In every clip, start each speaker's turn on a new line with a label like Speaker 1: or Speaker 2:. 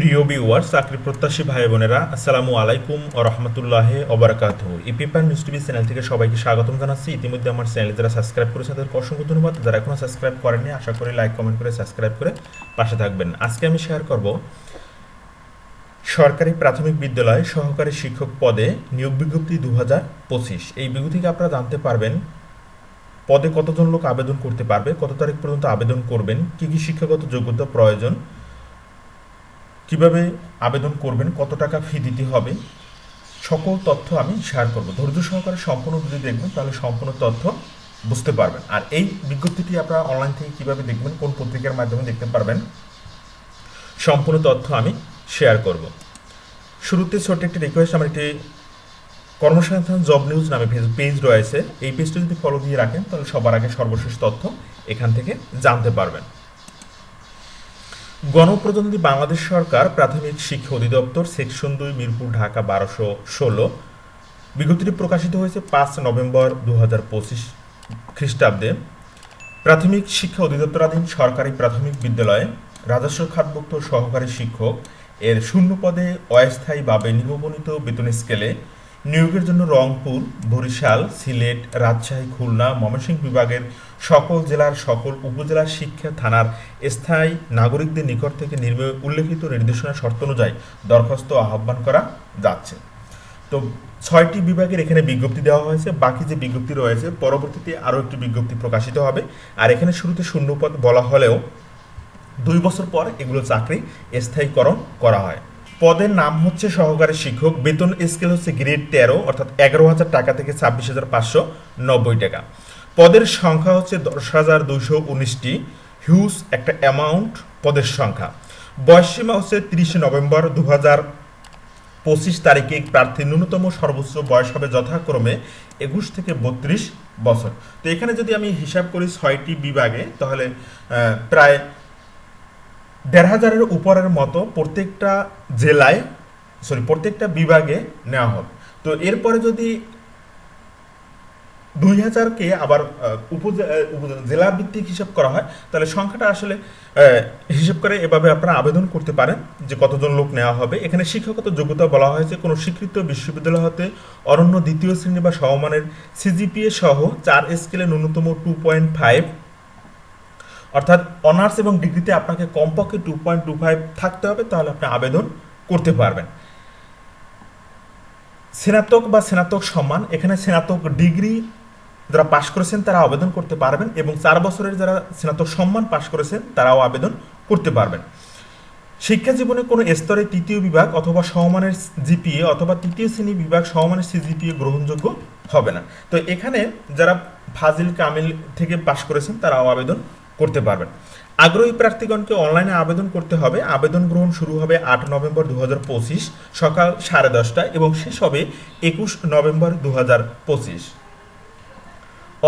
Speaker 1: প্রিয় ভিউয়ার চাকরি প্রত্যাশী ভাই বোনেরা, আসসালামু আলাইকুম ও রহমতুল্লাহ ওবরাকাত এই পেপার নিউজ টিভি চ্যানেল থেকে সবাইকে স্বাগতম জানাচ্ছি। ইতিমধ্যে আমার চ্যানেল যারা সাবস্ক্রাইব করেছে তাদেরকে অসংখ্য ধন্যবাদ। যারা এখনও সাবস্ক্রাইব করেননি, আশা করি লাইক কমেন্ট করে সাবস্ক্রাইব করে পাশে থাকবেন। আজকে আমি শেয়ার করব সরকারি প্রাথমিক বিদ্যালয়ে সহকারী শিক্ষক পদে নিয়োগ বিজ্ঞপ্তি দু পঁচিশ। এই বিজ্ঞপ্তি থেকে আপনারা জানতে পারবেন পদে কতজন লোক আবেদন করতে পারবে, কত তারিখ পর্যন্ত আবেদন করবেন, কি কি শিক্ষাগত যোগ্যতা প্রয়োজন কীভাবে আবেদন করবেন, কত টাকা ফি দিতে হবে, সকল তথ্য আমি শেয়ার করব। ধৈর্য সহকারে সম্পূর্ণ যদি দেখবেন, তাহলে সম্পূর্ণ তথ্য বুঝতে পারবেন। আর এই বিজ্ঞপ্তিটি আপনারা অনলাইন থেকে কীভাবে দেখবেন, কোন পত্রিকার মাধ্যমে দেখতে পারবেন, সম্পূর্ণ তথ্য আমি শেয়ার করব। শুরুতে ছোট্ট একটি রিকোয়েস্ট আমার একটি কর্মসংস্থান জব নিউজ নামে পেজ রয়েছে। এই পেজটা যদি ফলো দিয়ে রাখেন, তাহলে সবার আগে সর্বশেষ তথ্য এখান থেকে জানতে পারবেন। গণপ্রতিনিধি বাংলাদেশ সরকার প্রাথমিক শিক্ষা অধিদপ্তর সেকশন দুই, মিরপুর, ঢাকা বারোশো ষোলো। বিজ্ঞপ্তিটি প্রকাশিত হয়েছে পাঁচ নভেম্বর দু হাজার পঁচিশ খ্রিস্টাব্দে। প্রাথমিক শিক্ষা অধিদপ্তরাধীন সরকারি প্রাথমিক বিদ্যালয়ে রাজস্ব খাতভুক্ত সহকারী শিক্ষক এর শূন্য পদে অস্থায়ীভাবে নিবন্ধিত বেতন স্কেলে নিয়োগের জন্য রংপুর, বরিশাল, সিলেট, রাজশাহী, খুলনা, ময়মনসিংহ বিভাগের সকল জেলার সকল উপজেলার শিক্ষা থানার স্থায়ী নাগরিকদের নিকট থেকে নির্মে উল্লেখিত নির্দেশনা শর্ত অনুযায়ী দরখাস্ত আহ্বান করা যাচ্ছে। তো ছয়টি বিভাগের এখানে বিজ্ঞপ্তি দেওয়া হয়েছে। বাকি যে বিজ্ঞপ্তি রয়েছে, পরবর্তীতে আরও একটি বিজ্ঞপ্তি প্রকাশিত হবে। আর এখানে শুরুতে শূন্যপদ বলা হলেও দুই বছর পর এগুলো চাকরি স্থায়ীকরণ করা হয়। পদের নাম হচ্ছে সহকারী শিক্ষক। বেতন স্কেল হচ্ছে গ্রেড তেরো, অর্থাৎ এগারো হাজার টাকা থেকে ছাব্বিশ হাজার পাঁচশো নব্বই টাকা। পদের সংখ্যা হচ্ছে দশ হাজার দুইশো উনিশটি। হিউজ একটা অ্যামাউন্ট পদের সংখ্যা। বয়স সীমা হচ্ছে তিরিশে নভেম্বর দু হাজার পঁচিশ তারিখে প্রার্থীর ন্যূনতম সর্বোচ্চ বয়স হবে যথাক্রমে একুশ থেকে বত্রিশ বছর। তো এখানে যদি আমি হিসাব করি ছয়টি বিভাগে, তাহলে প্রায় দেড় হাজারের উপরের মতো প্রত্যেকটা জেলায় সরি প্রত্যেকটা বিভাগে নেওয়া হবে। তো এরপরে যদি দুই হাজারকে আবার জেলা ভিত্তিক হিসাব করা হয়, তাহলে সংখ্যাটা আসলে হিসাব করে এভাবে আপনারা আবেদন করতে পারেন যে কতজন লোক নেওয়া হবে। এখানে শিক্ষাগত যোগ্যতা বলা হয়েছে, কোনো স্বীকৃত বিশ্ববিদ্যালয় হতে অরণ্য দ্বিতীয় শ্রেণি বা সমমানের সিজিপিএ সহ চার স্কেলে ন্যূনতম টু পয়েন্ট ফাইভ অর্থাৎ অনার্স এবং ডিগ্রিতে আপনাকে কমপক্ষে টু পয়েন্ট টু ফাইভ থাকতে হবে, তাহলে আপনি আবেদন করতে পারবেন। স্নাতক বা স্নাতক সম্মান এখানে স্নাতক ডিগ্রি যারা পাশ করেছেন তারা আবেদন করতে পারবেন এবং চার বছরের যারা স্নাতক সম্মান পাশ করেছেন তারাও আবেদন করতে পারবেন। শিক্ষা জীবনে কোনো স্তরে তৃতীয় বিভাগ অথবা সমমানের জিপিএ অথবা তৃতীয় শ্রেণি বিভাগ সমমানের সিজিপিএ গ্রহণযোগ্য হবে না। তো এখানে যারা ফাজিল, কামিল থেকে পাশ করেছেন তারাও আবেদন করতে পারবেন। আগ্রহী প্রার্থীগণকে অনলাইনে আবেদন করতে হবে। আবেদন গ্রহণ শুরু হবে আট নভেম্বর দু হাজার পঁচিশ সকাল সাড়ে দশটায় এবং শেষ হবে একুশ নভেম্বর দু হাজার পঁচিশ।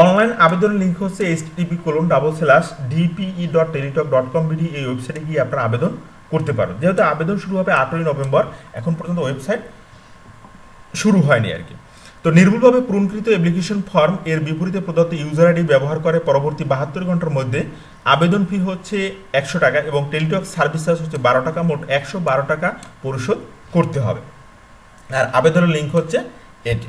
Speaker 1: অনলাইন আবেদন লিঙ্ক হচ্ছে H TP colon double slash DPE dot Teletalk dot com BD এই ওয়েবসাইটে গিয়ে আপনারা আবেদন করতে পারেন যেহেতু আবেদন শুরু হবে আটই নভেম্বর, এখন পর্যন্ত ওয়েবসাইট শুরু হয়নি আর কি। তো নির্ভুলভাবে পূরণকৃত অ্যাপ্লিকেশন ফর্ম এর বিপরীতে প্রদত্ত ইউজার আইডি ব্যবহার করে পরবর্তী বাহাত্তর ঘণ্টার মধ্যে আবেদন ফি হচ্ছে একশো টাকা এবং টেলিটক সার্ভিস চার্জ হচ্ছে বারো টাকা, মোট একশো বারো টাকা পরিশোধ করতে হবে। আর আবেদনের লিঙ্ক হচ্ছে এটি।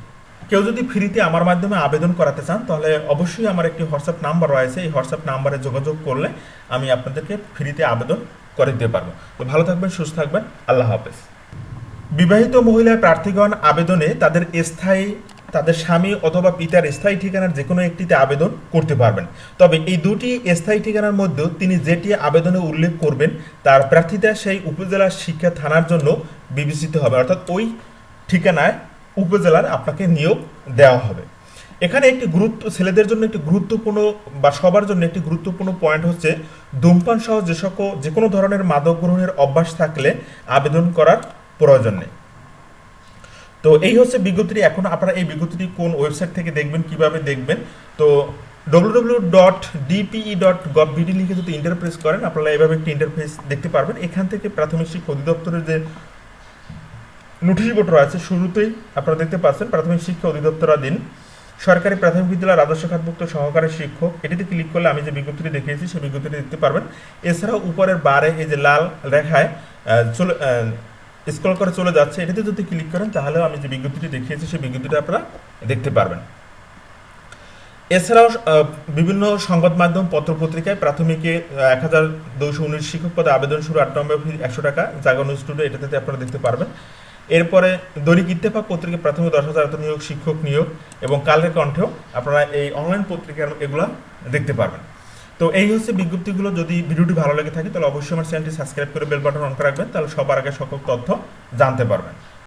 Speaker 1: কেউ যদি ফ্রিতে আমার মাধ্যমে আবেদন করাতে চান, তাহলে অবশ্যই আমার একটি হোয়াটসঅ্যাপ নাম্বার রয়েছে। এই হোয়াটসঅ্যাপ নাম্বারে যোগাযোগ করলে আমি আপনাদেরকে ফ্রিতে আবেদন করে দিতে পারব। তো ভালো থাকবেন, সুস্থ থাকবেন। আল্লাহ হাফেজ। বিবাহিত মহিলা প্রার্থীগণ আবেদনে তাদের স্থায়ী, তাদের স্বামী অথবা পিতার স্থায়ী ঠিকানার যে কোনো একটিতে আবেদন করতে পারবেন। তবে এই দুটি স্থায়ী ঠিকানার মধ্যেও তিনি যেটি আবেদনে উল্লেখ করবেন, তার প্রার্থীতা সেই উপজেলার শিক্ষা থানার জন্য বিবেচিত হবে। অর্থাৎ ওই ঠিকানায় উপজেলার আপনাকে নিয়োগ দেওয়া হবে। এখানে একটি গুরুত্ব, ছেলেদের জন্য একটি গুরুত্বপূর্ণ বা সবার জন্য একটি গুরুত্বপূর্ণ পয়েন্ট হচ্ছে, ধূমপান সহ যে সকল, যে কোনো ধরনের মাদক গ্রহণের অভ্যাস থাকলে আবেদন করার প্রয়োজন নেই। তো এই হচ্ছে বিজ্ঞপ্তিটি এখন আপনারা এই বিজ্ঞপ্তিটি কোন ওয়েবসাইট থেকে দেখবেন, কীভাবে দেখবেন, তো W dot DPE dot gov BD লিখে যদি ইন্টারপ্রেস করেন, আপনারা এইভাবে একটি ইন্টারফেস দেখতে পারবেন। এখান থেকে প্রাথমিক শিক্ষা অধিদপ্তরের যে নোটিশ বোর্ড রয়েছে, শুরুতেই আপনারা দেখতে পাচ্ছেন প্রাথমিক শিক্ষা অধিদপ্তরাধীন সরকারি প্রাথমিক বিদ্যালয় রাজস্ব খাতভুক্ত সহকারী শিক্ষক। এটিতে ক্লিক করলে আমি যে বিজ্ঞপ্তিটি দেখিয়েছি, সেই বিজ্ঞপ্তিটি দেখতে পারবেন। এছাড়াও উপরের বারে এই যে লাল রেখায় চলে স্ক্রল করে চলে যাচ্ছে, এটাতে যদি ক্লিক করেন, তাহলেও আমি যে বিজ্ঞপ্তিটি দেখিয়েছি, সেই বিজ্ঞপ্তিটি আপনারা দেখতে পারবেন। এছাড়াও বিভিন্ন সংবাদ মাধ্যম পত্র পত্রিকায় প্রাথমিকে এক হাজার দুইশো উনিশ শিক্ষক পদে আবেদন শুরু, আট নম্বর ফি একশো টাকা, জাগানো স্টুডিও, এটাতে আপনারা দেখতে পারবেন। এরপরে দৈনিক ইত্তেফাক পত্রিকা, প্রাথমিক দশ হাজার নিয়োগ, শিক্ষক নিয়োগ এবং কালের কণ্ঠেও আপনারা এই অনলাইন পত্রিকার এগুলো দেখতে পারবেন। তো এই হচ্ছে বিজ্ঞপ্তিগুলো। যদি ভিডিওটি ভালো লেগে থাকে, তাহলে অবশ্যই আমার চ্যানেলটি সাবস্ক্রাইব করে বেল বাটন অন করে রাখবেন, তাহলে সবার আগে সকল তথ্য জানতে পারবেন।